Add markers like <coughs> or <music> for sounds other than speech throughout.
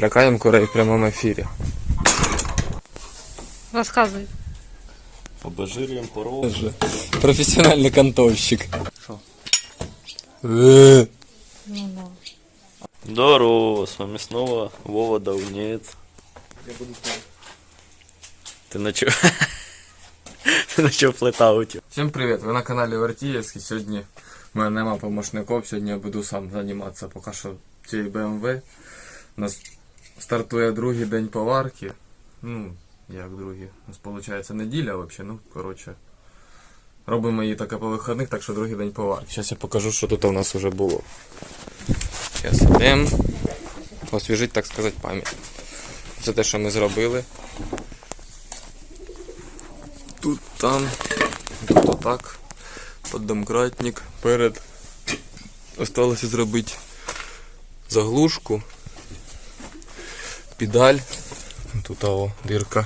Лякаємо курей в прямому ефірі. Розказуй. Обезжирюємо порог. Професіональний кантовщик. Що? Е. Ну, да. Здорово, с вами снова Вова Даунец. Ти начал... Ти начал флетаутів. <laughs> Всім привіт! Ви на каналі Вертіївський. Сьогодні в мене нема помощників, сьогодні я буду сам займатися поки що цією BMW. У нас стартує другий день поварки. Ну, як другий? У нас виходить неділя взагалі, ну, коротше. Робимо її таке по вихідних, так що другий день поварки. Зараз я покажу, що тут у нас вже було. Зараз йдемо. Освіжить, так сказати, пам'ять. Це те, що ми зробили. Тут там, тут отак. Поддомкратник. Перед. Осталося зробити заглушку. Педаль. Тут о, дирка.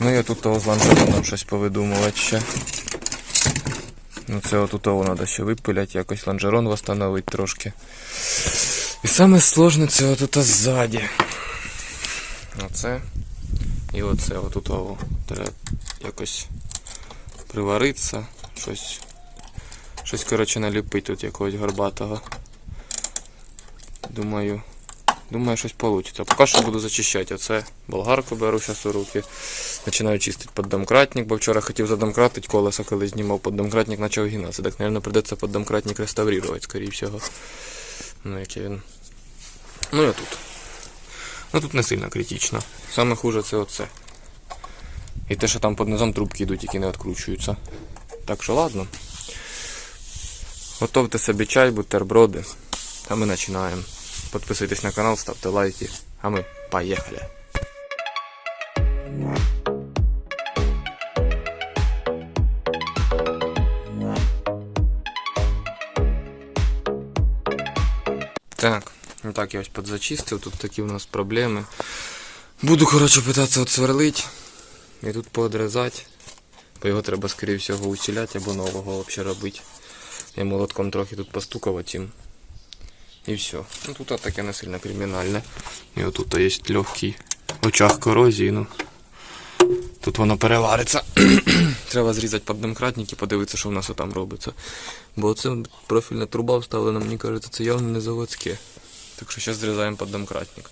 Ну і тут з ланцетом щось повидумувати ще. Ну це отут того треба ще випиляти, якось лонжерон восстановити трошки. І саме сложне це отут ззаді. Оце. І оце отут того. Треба якось приваритися, щось. Щось, коротше, наліпити тут якогось горбатого. Думаю. Думаю, щось вийде. Поки що буду зачищати. Оце болгарку беру зараз у руки. Починаю чистити поддомкратник, бо вчора хотів задомкратити колесо, коли знімав поддомкратник, почав гинатися. Так, мабуть, придеться поддомкратник реставрувати, скоріше всього. Ну, який він. Ну і тут. Ну тут не сильно критично. Саме хуже це оце. І те, що там під низом трубки йдуть, які не відкручуються. Так що ладно. Готовте собі чай, бутерброди. А ми починаємо. Підписуйтесь на канал, ставте лайки. А ми поїхали. Так, ну так я ось підзачистив, тут такі у нас проблеми. Буду, коротше, питатися отсверлить і тут поодрізати. Бо його треба, скоріше всього, усіляти або нового взагалі робити. Я молотком трохи тут постукав цим. І все. Ну тут таке не сильно кримінальне. І отут є легкий очаг корозії, ну. Тут воно перевариться. <clears throat> Треба зрізати поддомкратник і подивитися, що в нас там робиться. Бо це профільна труба вставлена, мені кажеться, це явно не заводське. Так що зараз зрізаємо поддомкратник.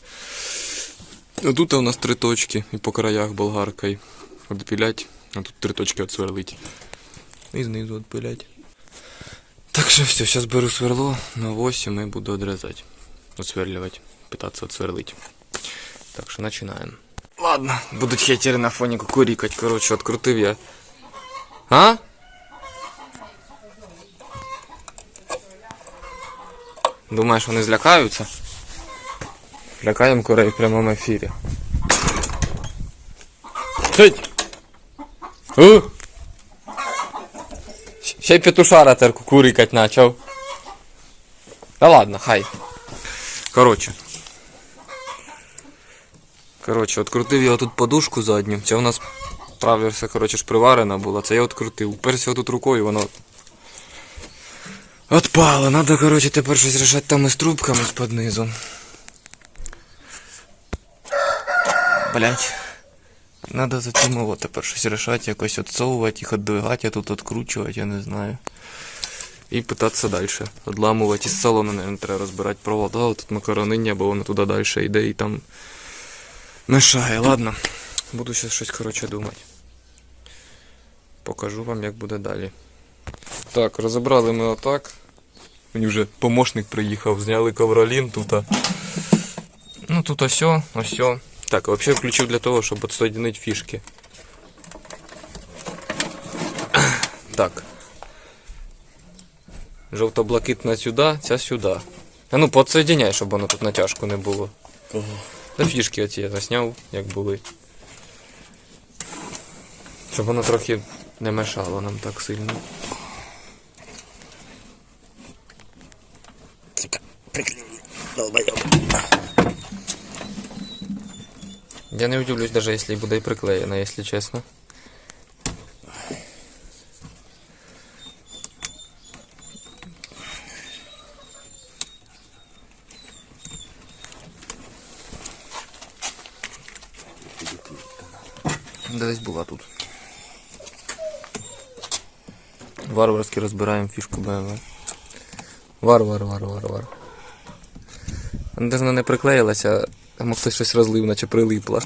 А тут у нас три точки і по краях болгаркою відпілять, а тут три точки відсверлить. І знизу відпилять. Так що все, зараз беру сверло на 8 і буду відрізати. Отсверлювати, питатися отсверлити. Так що починаємо. Ладно, будуть хейтери на фоні кукурікать. Коротше, відкрутив я. А? Думаєш, вони злякаються? Лякаємо курей в прямому ефірі. Сидь! У! Ще й петушара тепер кукурикать почав. Та ладно, хай. Коротше. Коротше, відкрутив я тут подушку задню. Це у нас все, коротше, ж приварена була. Це я відкрутив. Уперся тут рукою, воно. Отпало. Надо, коротше, тепер щось рішати там із трубками з-під низу. Блять. Надо за от тепер щось рішати, якось відсовувати, їх віддвигати, а тут відкручувати, я не знаю. І питатися далі. Одламувати із салону, наверное, треба розбирати провода. А тут макарониння, бо воно туди далі йде і там мешає. Ладно. Буду зараз щось коротше думати. Покажу вам, як буде далі. Так, розібрали ми отак. Мені вже помощник приїхав, зняли ковролін тут. Ну тут ось, ось. Так, взагалі включив для того, щоб відсоединити фішки. <coughs> Так. Жовто-блакитна сюди, ця сюди. А ну подсоединяй, щоб воно тут натяжку не було. Кого? Та фішки оці я засняв, як були. Щоб воно трохи не мешало нам так сильно. Я не удивлюсь, даже если буде и приклеена, если честно. Десь була тут. Варварськи розбираємо фішку BMW. Варвар, варвар, варвар. Вона не приклеїлася а мог хтось щось розлив, наче прилипла.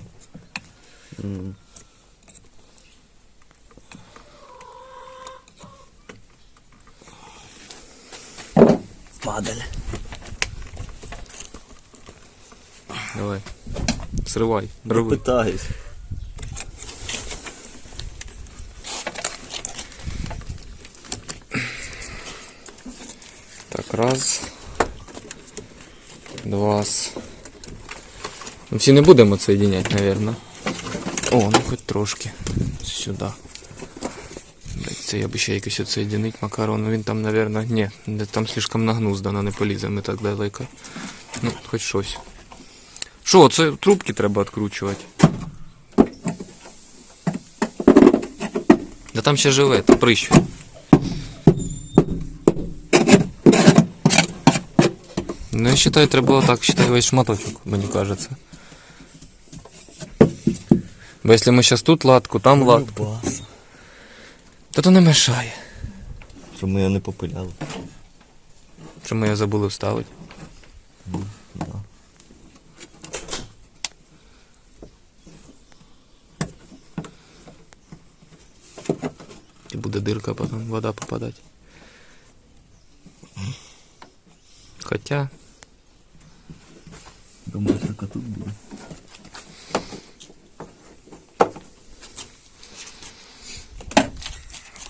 Падаль. Давай. Сривай, Не рви. питаюсь. Так, раз. Два. Всі не будемо соединять, наверное. О, ну хоч трошки. Сюди. Це я б ще якось отсоединить макарон. Ну він там, наверное, ні, там слишком нагнуздано, не полізе ми так далеко. Ну, хоч щось. Що, це трубки треба відкручувати. Да там ще живе, та прищ. Ну, я считаю, треба було так считать весь шматочок, мені кажется. Бо якщо ми зараз тут латку, там латку, Любаса. то то не мешає. Що ми його не попиляли. Що ми його забули вставити. Да. І буде дирка, потім вода попадати. Хоча, Думаю, так тут буде.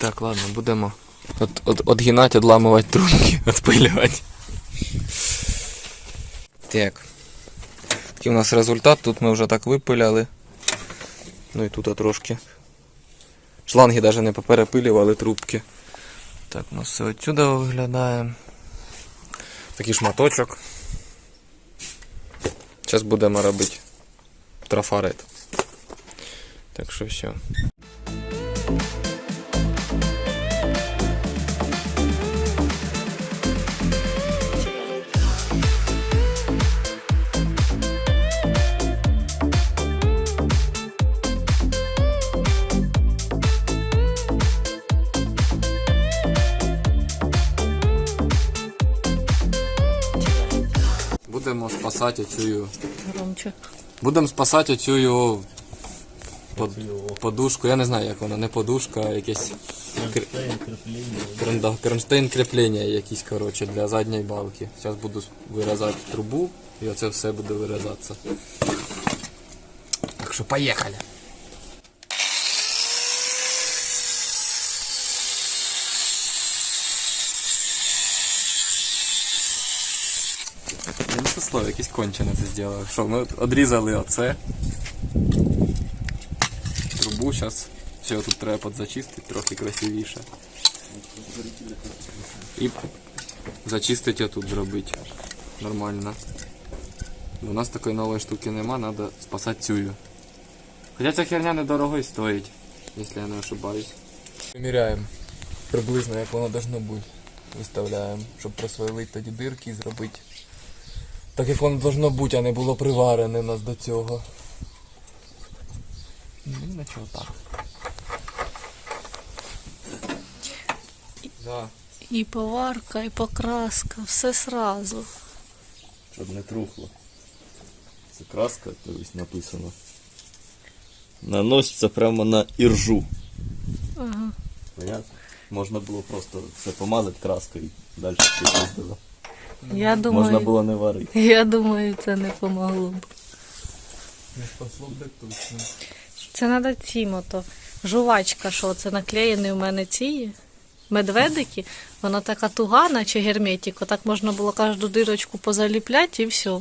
Так, ладно, будемо от, от, отгинати, відламувати трубки, відпилювати. <laughs> Так. Такий у нас результат. Тут ми вже так випиляли. Ну і тут трошки. Шланги навіть не поперепилювали трубки. Так, у нас все отсюди виглядає. Такий шматочок. Зараз будемо робити трафарет. Так що все. Спасати оцю. Громче. Будемо спасати цю под, подушку. Я не знаю, як вона, не подушка, а якесь кр- кренда- кронштейн кріплення якісь, коротше, для задньої балки. Зараз буду вирізати трубу і оце все буде вирізатися. Так що поїхали. Я не слово, якийсь кончене це зробив. Що, ми от відрізали оце. Трубу зараз. Все тут треба підзачистити трохи красивіше. І зачистити отут зробити. Нормально. У нас такої нової штуки нема, треба спасати цю. Хоча ця херня недорого і стоїть, якщо я не ошибаюсь. Виміряємо приблизно як воно должно бути. Виставляємо, щоб просверлити тоді дирки і зробити. Так як воно должно бути, а не було приварене нас до цього. Ну, нічого так. Да. І поварка, і покраска, все сразу. Щоб не трухло. Це краска, тобто написано. Наноситься прямо на іржу. Ага. Понятно? Можна було просто все помазати краскою і далі під'їздило. Я Можна було не варити. я думаю, це не помогло б. Не спасло б точно. Це треба ці мото. Жувачка, що це наклеєні у мене ці медведики. Вона така туга, наче герметик. Отак можна було кожну дирочку позаліпляти і все.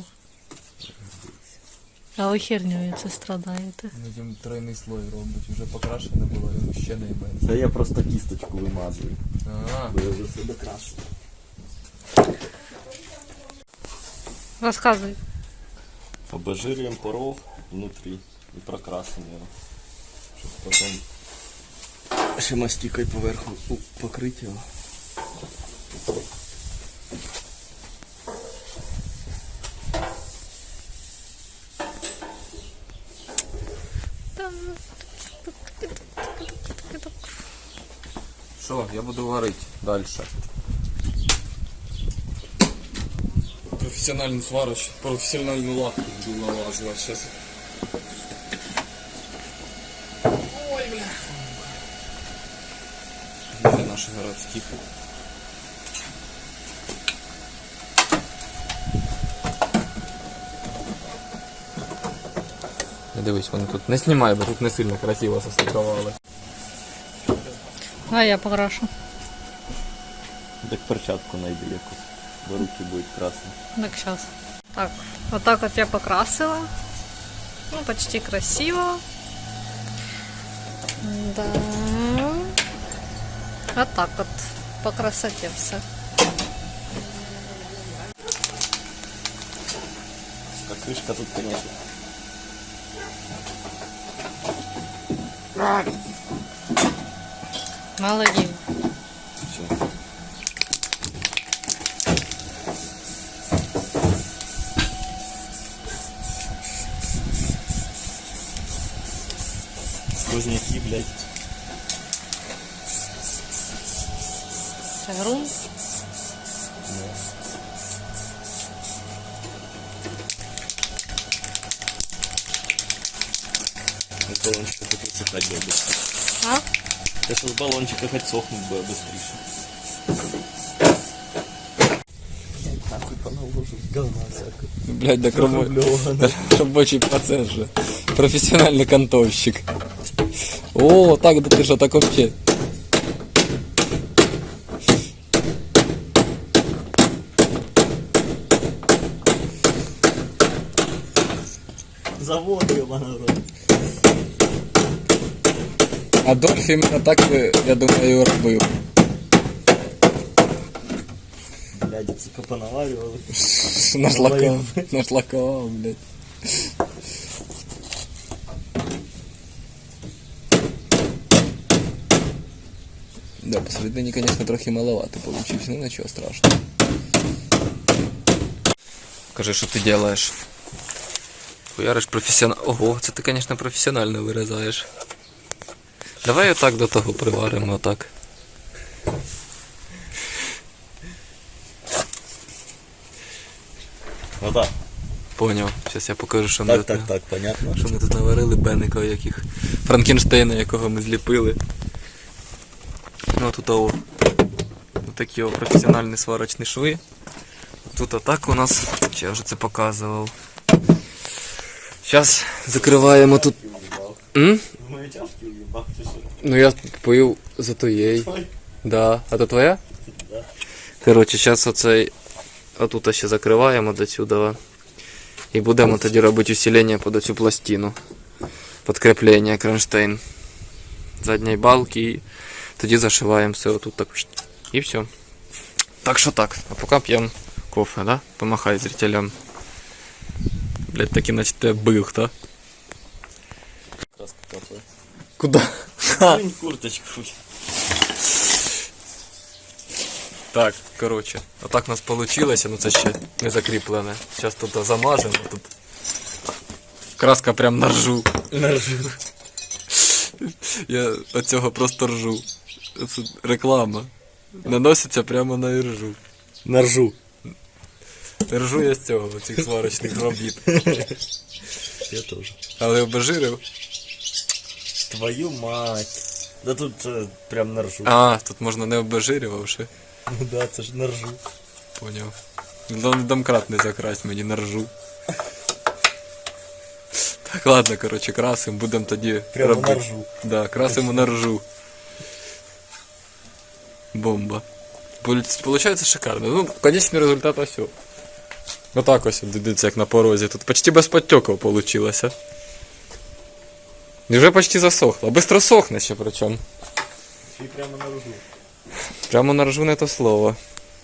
А ви хернею це страдаєте. Людям тройний слой робить, вже покрашене було, йому ще не йметься. Це я просто кісточку вимазую. Ага. Бо я вже все докрасив. Рассказывай. Обезжириваем порог внутри и прокрасим его, чтобы потом еще мастикой поверху покрыть его. Що, я буду варить дальше. Професіональну свароч, професіональну лапку буду налажувати зараз. Ой, бля. Для наших городських. Не дивись, вони тут не знімай, бо тут не сильно красиво состикували. А я покрашу. Так перчатку найди якусь. Руки будуть красні. Так, сейчас. Так, вот так вот я покрасила. Ну, почти красиво. Да. Вот так вот. По красоте все. А кришка тут, конечно. Молодец. сквозняки, блядь. Это грунт? Да. баллончика хоть отсыхать бы быстрее. А? Сейчас баллончика хоть сохнуть бы быстрее. Нахуй поналожу говна всякого. Блять, так рабо... <laughs> рабочий процесс же. Профессиональный контовщик. О, так, да ти що, так вообще. Завод, ебаный рот. Адольф іменно так би, я думаю, і робив. Блядь, сука, понаваривал. Нашлакав, нашлакував, блядь. Да, посередині, конечно, трохи маловато получився, ну нічого страшного. Кажи, що ти делаєш? Хуяриш професіонал. Ого, це ти, конечно, професіонально вирізаєш. Давай отак до того приваримо, отак. Ну да. Поняв. Зараз я покажу, що ми Так, тут так, так, понятно. Що ми тут наварили Бенника, яких Франкенштейна, якого ми зліпили. Ну тут такі професіональні сварочні шви. Тут отак у нас, я вже це показував. Зараз закриваємо тут. Ну я пив за тоєї. Ой. Да. А то твоя? Коротше, зараз оцей. Отут ще закриваємо до сюди. І будемо тоді робити усилення під цю пластину. Подкріплення кронштейн. Задньої балки і тоді зашиваємо все отут так. І все. Так що так. А поки п'ємо кофе, да? Помахай зрителям. Блять, таки наче тебе бив, да? Краска капає. Куда? Кинь курточку. Так, коротше, отак у нас вийшло, ну це ще не закріплене. Зараз тут замажемо, тут краска прям на ржу. На ржу. Я від цього просто ржу. Це реклама. Наноситься прямо на іржу. На ржу. Ржу я з цього, цих сварочних робіт. Я тоже. Але обезжирив. Твою мать. Да тут е, прям на ржу. А, тут можна не обезжирювавши. Ну да, це ж на ржу. Поняв. Дом, домкрат не закрасть мені на ржу. Так, ладно, коротше, красим, будемо тоді Прямо на ржу. Да, красимо на ржу. Бомба. Получається шикарно. Ну, конечний результат ось. Отак ось, дивіться, як на порозі. Тут почти без подтеків получилося. І вже почти засохло. Быстро сохне ще причому. І прямо на ржу. Прямо на ржу не то слово.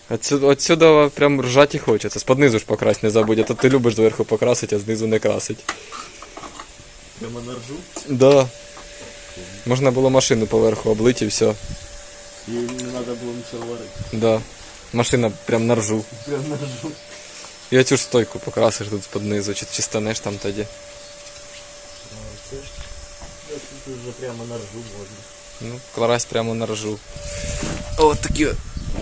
Отсюда, отсюда прям ржать і хочеться. З низу ж покрасть не забудь, а то ти любиш зверху покрасити, а знизу не красить. Прямо на ржу. Да. Можна було машину поверху облити і все. І не треба було нічого варити. Да. Машина прям на ржу. Прямо на ржу. І оцю ж стойку покрасиш тут з-під низу, чи, чи станеш там тоді. А, це ж. Це вже прямо на ржу можна. Ну, карась прямо на ржу. О, такі.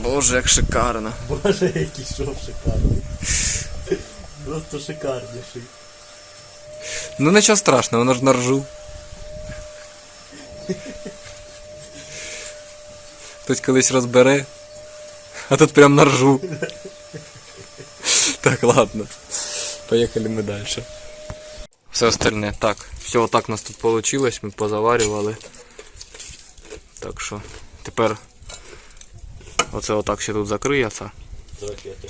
Боже, як шикарно. Боже, який шов шикарний. Просто шикарніший. Ну нічого страшного, воно ж на ржу. Хтось колись розбере, а тут прям на ржу. Так, ладно. Поїхали ми далі. Все остальне. Так, все отак у нас тут вийшло, ми позаварювали. Так що тепер оце отак ще тут закриється. З ракети.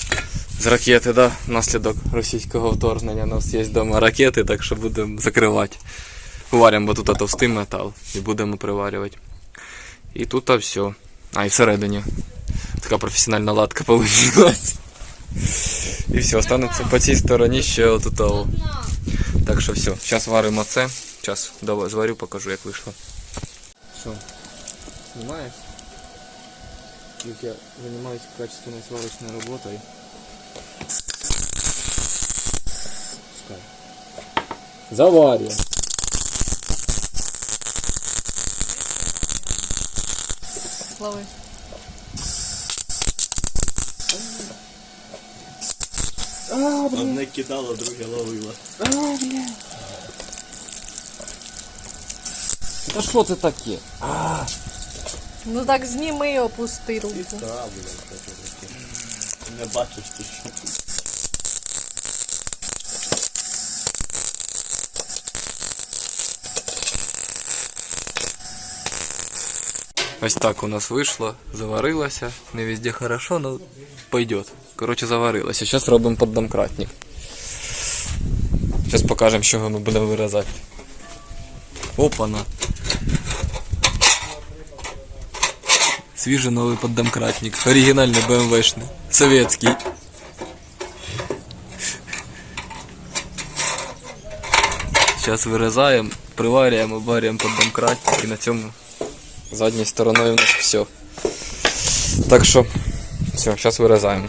З ракети, да, внаслідок російського вторгнення. У нас є вдома ракети, так що будемо закривати. Варимо, бо тут товстий метал і будемо приварювати. І тут все. А, і всередині. Така професіональна латка <laughs> вийшла. І все, останеться по цій стороні ще отут. Так що все, зараз варимо це. Зараз давай зварю, покажу, як вийшло. Що, знімаєш? Як я займаюся качественной сварочной работой. Пускай. Заварим. Лови. Одне кидало, друге ловило. Та що це таке? Ну так зніми і опусти руку. Та, блядь. Не бачиш ти що. Ось так у нас вийшло, заварилося. Не везде хорошо, но пойдет. Коротше, заварилося. Зараз робимо поддомкратник. Зараз покажемо, що ми будемо вирізати. Опана. Свіжий новий поддомкратник. Оригінальний БМВшний. Советський. Зараз вирізаємо, приварюємо, обварюємо поддомкратник і на цьому задньою стороною у нас все. Так що, все, зараз вирізаємо.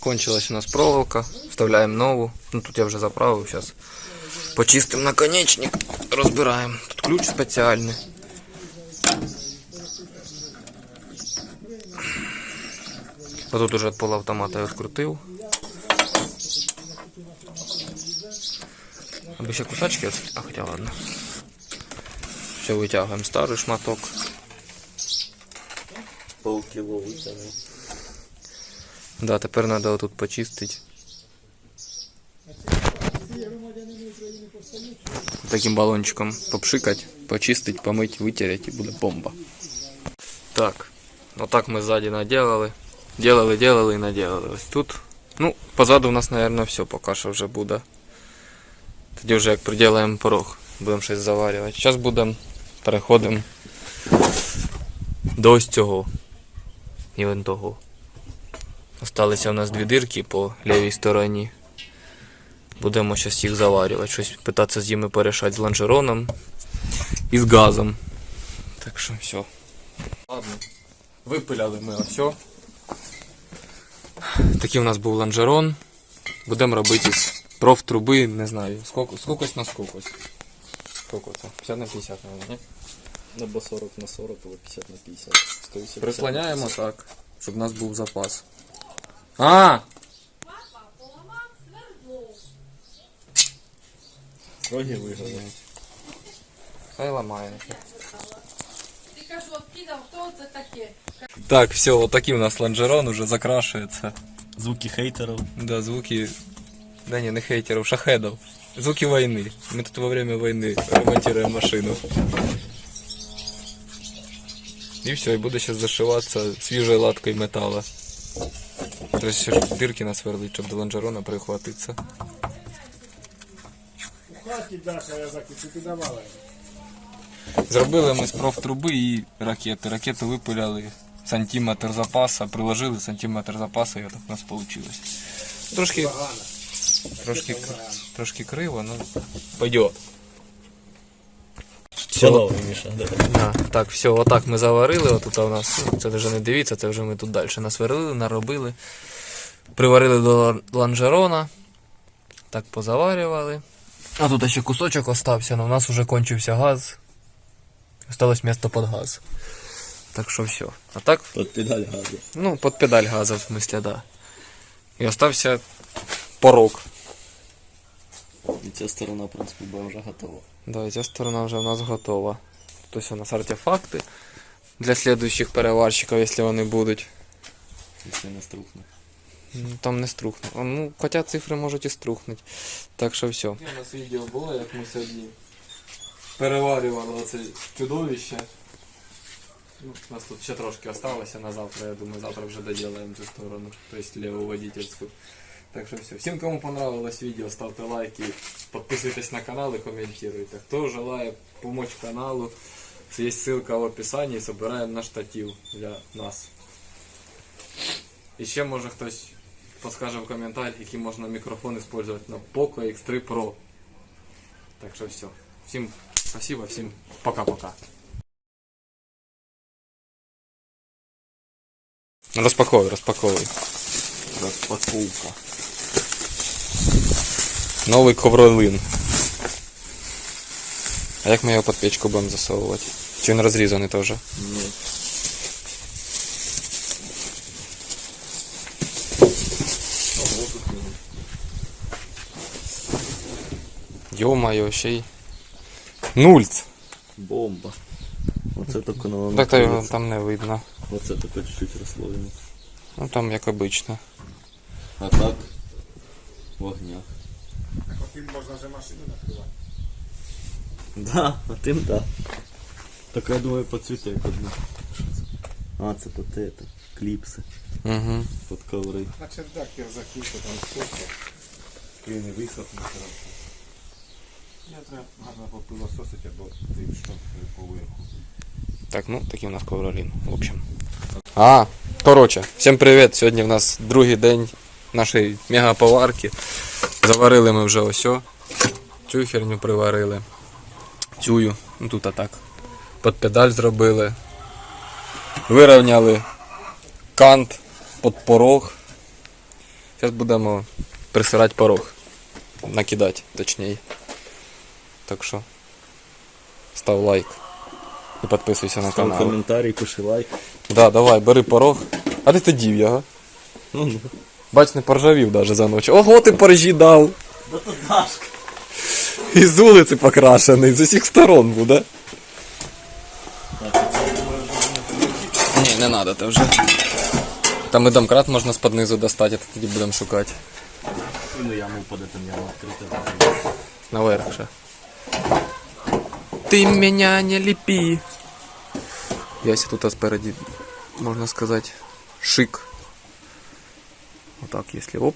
Кончилась у нас проволока, вставляємо нову. Ну тут я вже заправив, зараз почистимо наконечник, розбираємо. Тут ключ спеціальний. А тут уже від полуавтомата я відкрутив. Аби ще кусачки, а хоча ладно. Все, витягуємо старий шматок. Полкіло витягнув. Да, тепер треба отут почистити. Таким балончиком попшикать, почистить, помить, витереть і буде бомба. Так, отак ми ззаді наделали. Делали, делали і наделали. Ось тут. Ну, позаду у нас, мабуть, все поки що вже буде. Тоді вже як приділаємо порог, будемо щось заварювати. Зараз будемо, переходимо до ось цього. І вон того. Осталися у нас дві дирки по лівій стороні. Будемо зараз їх заварювати. Щось питатися з ними порішати з лонжероном і з газом. Так що все. Ладно. Випиляли ми все. Такий у нас був лонжерон. Будемо робити з профтруби, не знаю, скокось на скокось. Сколько це? 50 на 50, мабуть, ні? Або 40 на 40, або 50 на 50. 180 на Прислоняємо 50. так, щоб у нас був запас. А! Роги виграли. Хай ламає. Ти кажу, откидав, хто це таке? Так, все, вот такий у нас лонжерон уже закрашивается. Звуки хейтерів. Да, звуки... Да не, не хейтеров, шахедов. Звуки войны. Мы тут во время войны ремонтируем машину. И все, и буду сейчас зашиваться свежей латкой металла. То есть ще ж дырки насверлить, щоб до лонжерона прихватиться. хаті Даша Язаки, ти давала. Зробили ми з профтруби і ракети. Ракету випиляли сантиметр запаса, приложили сантиметр запаса, і так у нас вийшло. Трошки Трошки, трошки криво, ну пойдет. Панове, Міша, да. Да, так, все, отак ми заварили. Отут у нас, ну, це вже не дивіться, це вже ми тут далі насверлили, наробили. Приварили до ланжерона. Так позаварювали. А тут ще кусочок остався, але у нас вже кончився газ. Осталось місто під газ. Так що все. А так, От педаль газу. ну, під педаль газу, в смысле, да. І остався порог. І ця сторона, в принципі, була вже готова. Да, і ця сторона вже у нас готова. Тут ось у нас артефакти для слідуючих переварщиків, якщо вони будуть. Якщо не струхне. Ну, Там не струхне. А, Ну, хоча цифри можуть і струхнути. Так що все. У нас відео було, як ми сьогодні переварювали оце чудовище. Ну, у нас тут ще трошки осталося на завтра, я думаю, завтра вже доділаємо цю сторону, тобто ліву водительську. Так що все. Всім, кому понравилось відео, ставте лайки, підписуйтесь на канал і коментуйте. Хто желає допомогти каналу, є ссылка в описанні, збираємо на штатив для нас. І ще може хтось подскаже в коментарі, який можна мікрофон використовувати на Poco X3 Pro. Так що все. Всім спасибо, всім пока-пока. Розпаковуй, розпаковуй. Розпаковка. Новий ковролин. А як ми його під печку будемо засовувати? Чи він розрізаний теж? Ні. Йо-моє, ще й. Нульц! Бомба. Оце тільки на воно. Так то його там не видно. Оце таке чуть-чуть розслоєно. Ну там як обично. А так, вогня. Потім можна вже машину накривати. Да, а тим да. Так я думаю, поцвіте як одне. А, це то те, это, кліпси Угу. під коври. На чердак я закрити там сухо. Він не висохне. Треба гарно попилососити або тим, що поверху. Так, ну такий у нас ковролін, в общем. А, коротше, всім привіт. Сьогодні в нас другий день нашої мегаповарки. Заварили ми вже ось. Цю херню приварили. Цю, ну тут а так. Під педаль зробили. Вирівняли кант під порог. Зараз будемо присирати порог. Накидати, точніше. Так що став лайк. І підписуйся на Там канал. коментарі, пиши лайк. Да, давай, бери порог. А ти тоді його. Ну, ну. Бач, не поржавів даже за ніч. Ого, ти поржі дав. Да то Дашка. І з вулиці покрашений, з усіх сторон буде. Ні, не треба це вже. Там і домкрат можна з-під низу достати, а тоді будемо шукати. Ну яму впаде, там яма відкрита. Наверх ще. Ти мене не ліпі. Яся тут спереді, можна сказати, шик. Отак, якщо оп.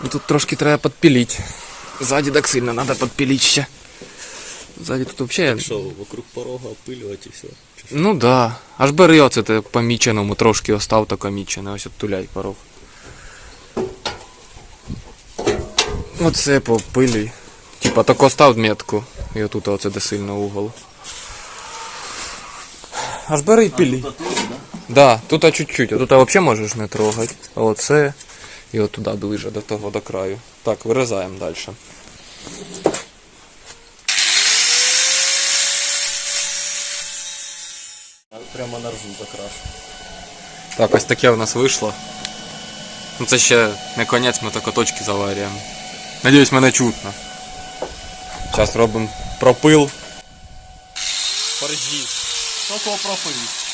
Ну тут трошки треба підпілити. Ззаді так сильно треба підпілити ще. Ззаді тут взагалі. Що, вокруг порога опилювати і все. Чи що? Ну да. Аж бери оце те поміченому трошки остав таке мічене, ось от туляй порог. Оце по пилі. Типа так остав метку. І отут оце де сильно угол. Аж бери і пилі. Тут теж, да? Да, тут а чуть-чуть, а тут а взагалі можеш не трогати. А оце і от туди ближе до того до краю. Так, вирізаємо далі. Прямо на ржу закрашу. Так, ось таке в нас вийшло. Ну це ще не конець, ми тільки точки заварюємо. Надіюсь, мене чутно. Зараз робимо пропил. Поржі. Тільки пропил.